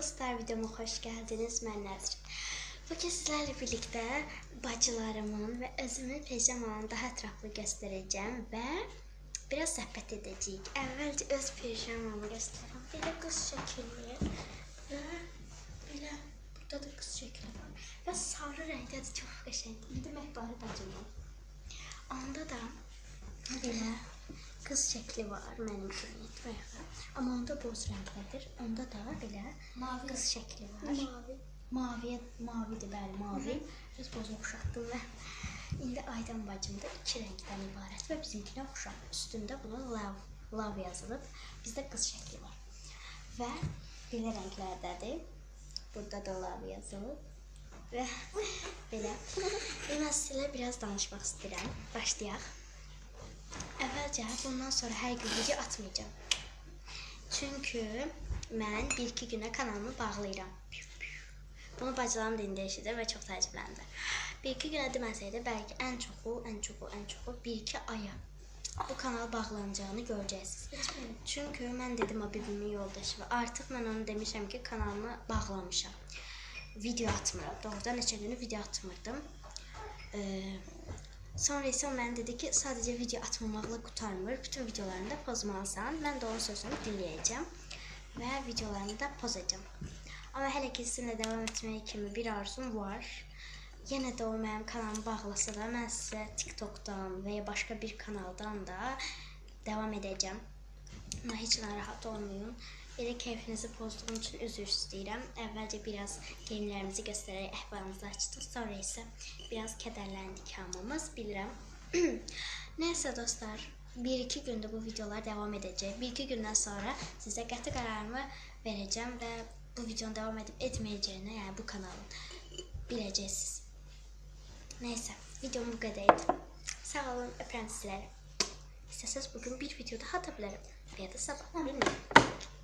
dostlar videoma hoş geldiniz. Ben Nazrin. Bugün sizlerle birlikte bacılarımın ve özümün pijamalarını daha etraflı göstereceğim ve biraz sohbet edeceğiz. Evvelce öz pijamamı göstereyim. Böyle kız şekilli ve böyle burada da kız şekli var. Ve sarı renkte de çok qəşəng. İndi məhbari bacımın. Onda da belə qız şəkli var mənim kimi etməklə. Amma onda boz rəngdədir. Onda da belə Mavi. qız şəkli var. Mavi. Maviyə mavidir bəli, mavi. Öz bozu oxşatdım və indi Aydan bacım da iki rəngdən ibarət və bizimkinə oxşar. Üstündə bunun love, love yazılıb. Bizdə qız şəkli var. Və belə rənglərdədir. Burada da love yazılıb. Və belə. Mən sizlə biraz danışmaq istəyirəm. Başlayaq. Əvvəlcə bundan sonra hər gün video atmayacağam. Çünki mən 1-2 günə kanalımı bağlayıram. Bunu bacılarım da indi eşidir və çox təəccübləndi. 1-2 günə deməsəydi, bəlkə ən çoxu, ən çoxu, ən çoxu 1-2 aya bu kanal bağlanacağını görəcəksiniz. Çünki mən dedim Habibimin yoldaşı və artıq mən onu demişəm ki, kanalımı bağlamışam. Video atmıram. Doğrudan neçə günü video atmırdım. Ee, Sonra o mənə dedi ki, sadəcə video atmamaqla qurtarmır. Bütün videolarını da pozmalısan. Mən də onun sözünü dinləyəcəm və videolarını da pozacağam. Amma hələ ki sizinlə davam etmək kimi bir arzum var. Yenə də o mənim kanalımı bağlasa da mən sizə TikTokdan və ya başqa bir kanaldan da davam edəcəm. Amma heç narahat olmayın. Belə keyfinizi pozduğum üçün üzr istəyirəm. Əvvəlcə biraz geyimlərimizi göstərərək əhvalımızı açdıq. Sonra isə biraz kədərləndik hamımız, bilirəm. Nəysə dostlar, 1-2 gündə bu videolar davam edəcək. 1-2 gündən sonra sizə qəti qərarımı verəcəm və bu videonun davam edib etməyəcəyini, yəni bu kanalın biləcəksiniz. Nəysə, videom bu qədər idi. Sağ olun, öpürəm sizləri. İstəsəz bugün bir video daha ata bilərəm. Ya da sabah, bilmirəm.